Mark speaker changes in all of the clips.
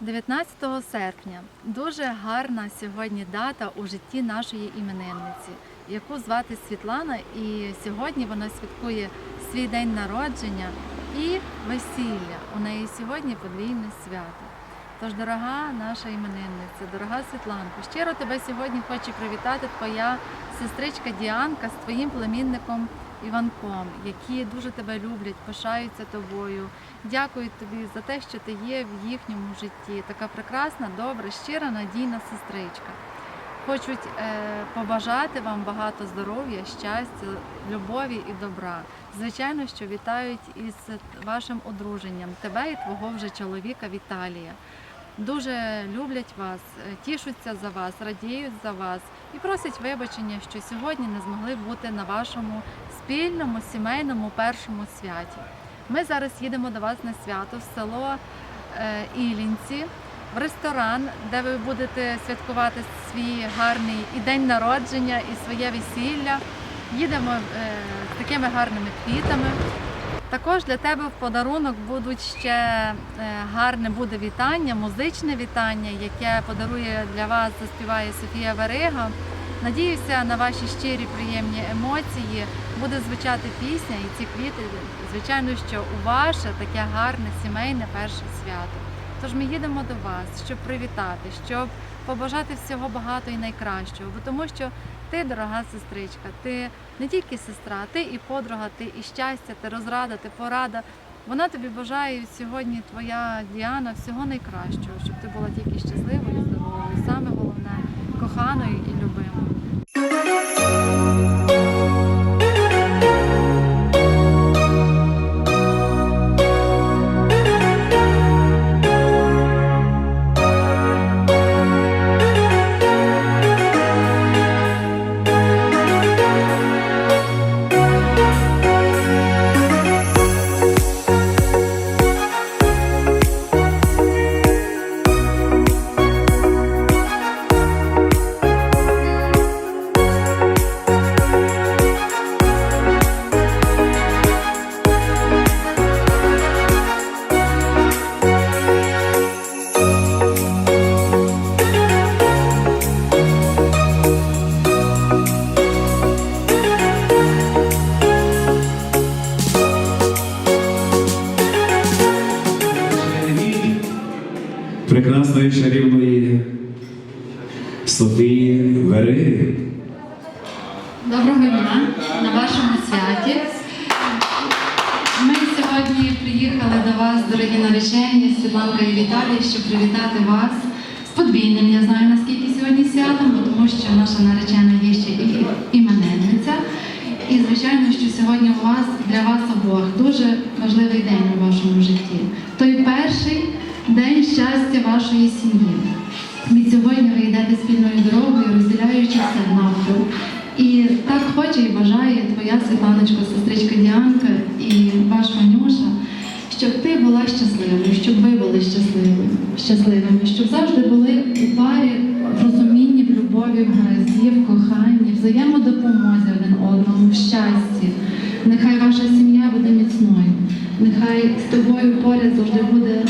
Speaker 1: 19 серпня дуже гарна сьогодні дата у житті нашої іменинниці, яку звати Світлана, і сьогодні вона святкує свій день народження і весілля. У неї сьогодні подвійне свято. Тож, дорога наша іменинниця, дорога Світланко, щиро тебе сьогодні хочу привітати твоя сестричка Діанка з твоїм племінником Іванком, які дуже тебе люблять, пишаються тобою, дякують тобі за те, що ти є в їхньому житті. Така прекрасна, добра, щира, надійна сестричка. Хочуть е, побажати вам багато здоров'я, щастя, любові і добра. Звичайно, що вітають із вашим одруженням тебе і твого вже чоловіка Віталія. Дуже люблять вас, е, тішуться за вас, радіють за вас і просять вибачення, що сьогодні не змогли бути на вашому спільному сімейному першому святі. Ми зараз їдемо до вас на свято в село е, Ілінці, в ресторан, де ви будете святкувати свій гарний і день народження, і своє весілля. Їдемо е, з такими гарними квітами. Також для тебе в подарунок будуть ще е, гарне буде вітання, музичне вітання, яке подарує для вас, заспіває Софія Верига. Надіюся на ваші щирі приємні емоції. Буде звучати пісня і ці квіти, звичайно, що у ваше таке гарне сімейне перше свято. Тож ми їдемо до вас, щоб привітати, щоб побажати всього багато і найкращого, бо тому що ти, дорога сестричка, ти не тільки сестра, ти і подруга, ти і щастя, ти розрада, ти порада. Вона тобі бажає сьогодні твоя Діана всього найкращого, щоб ти була тільки щасливою, здоровою, саме головне коханою і любимою. Приїхали до вас, дорогі наречені, Світланка і Віталій, щоб привітати вас з подвійним. Я знаю, наскільки сьогодні святом, тому що наша наречена є ще і іменинниця. І звичайно, що сьогодні у вас для вас обох дуже важливий день у вашому житті. Той перший день щастя вашої сім'ї. Від сьогодні ви йдете спільною дорогою, розділяючи все навпіл. І так хоче і бажає твоя Світланочка, сестричка Діанка і ваш Манюша, щоб ти була щасливою, щоб ви були щасливими, щасливими, щоб завжди були у парі в розумінні, в любові, в гаразді, в коханні, взаємодопомозі один одному, в щасті. Нехай ваша сім'я буде міцною, нехай з тобою поряд завжди буде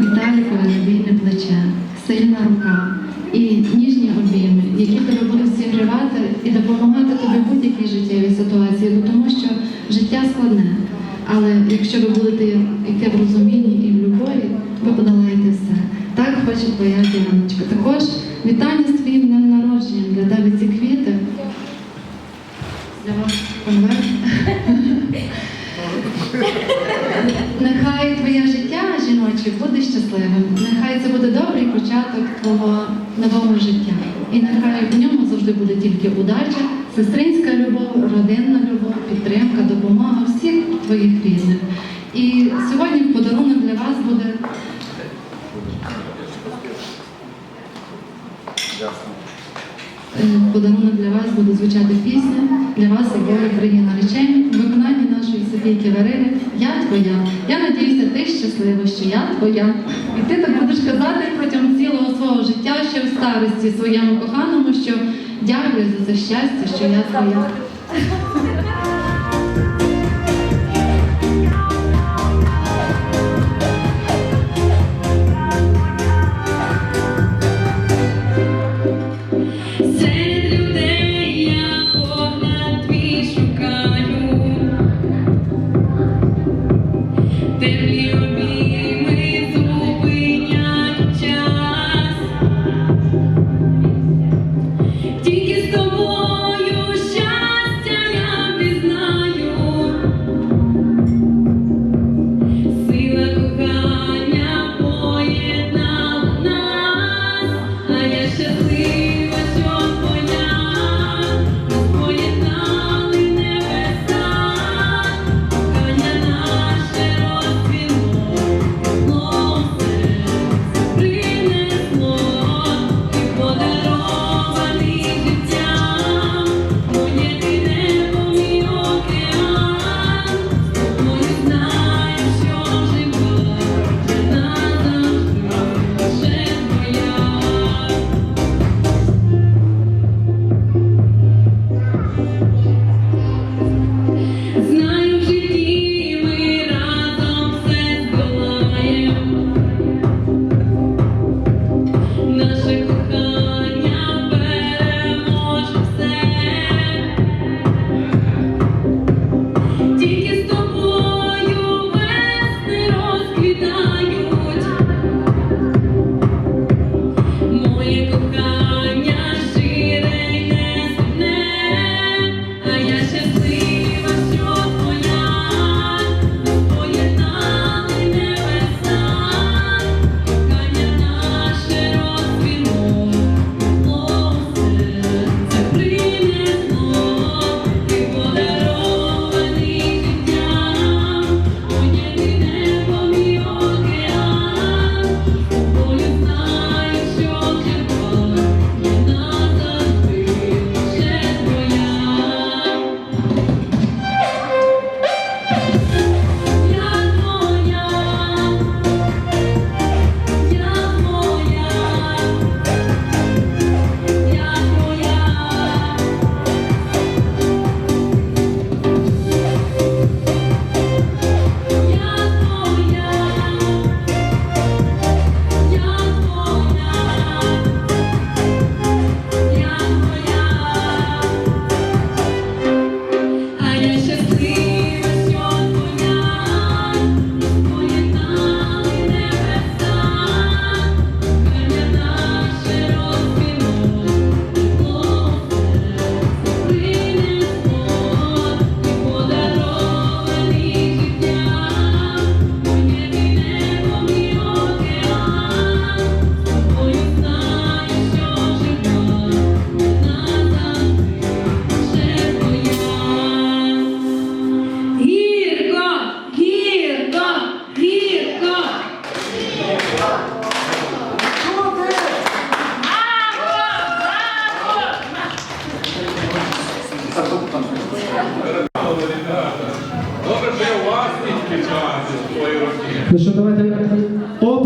Speaker 1: Віталікове надійне плече, сильна рука і ніжні обійми, які тебе будуть зігрівати і допомагати тобі в будь-якій життєвій ситуації, тому що життя складне. Але якщо ви будете йти в розумінні і в любові, ви подолаєте все. Так хоче твоя Діаночка. Також вітання з твоїм днем народження для тебе ці квіти. Для вас конверт. Нехай твоє життя жіноче буде щасливим. Нехай це буде добрий початок твого нового життя. І нехай в ньому завжди буде тільки удача, сестринська любов, родинна любов, твоїх рідних. І сьогодні подарунок для вас буде Е, подарунок для вас буде звучати пісня для вас обоє дорогі наречені в виконанні нашої Софійки Вариги Я твоя. Я надіюся, ти щаслива, що я твоя. І ти так будеш казати протягом цілого свого життя, ще в старості своєму коханому, що дякую за це щастя, що я твоя.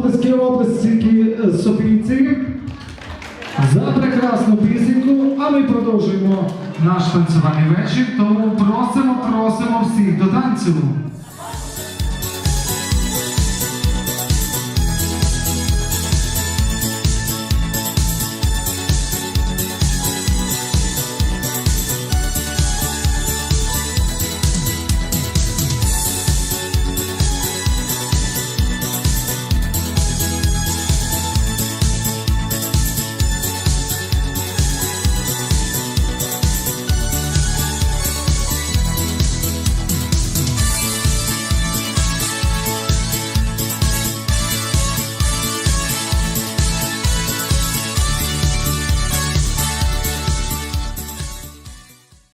Speaker 2: Оплески, оплески е, Софійці за прекрасну пісеньку, а ми продовжуємо наш танцювальний вечір, тому просимо, просимо всіх до танцю.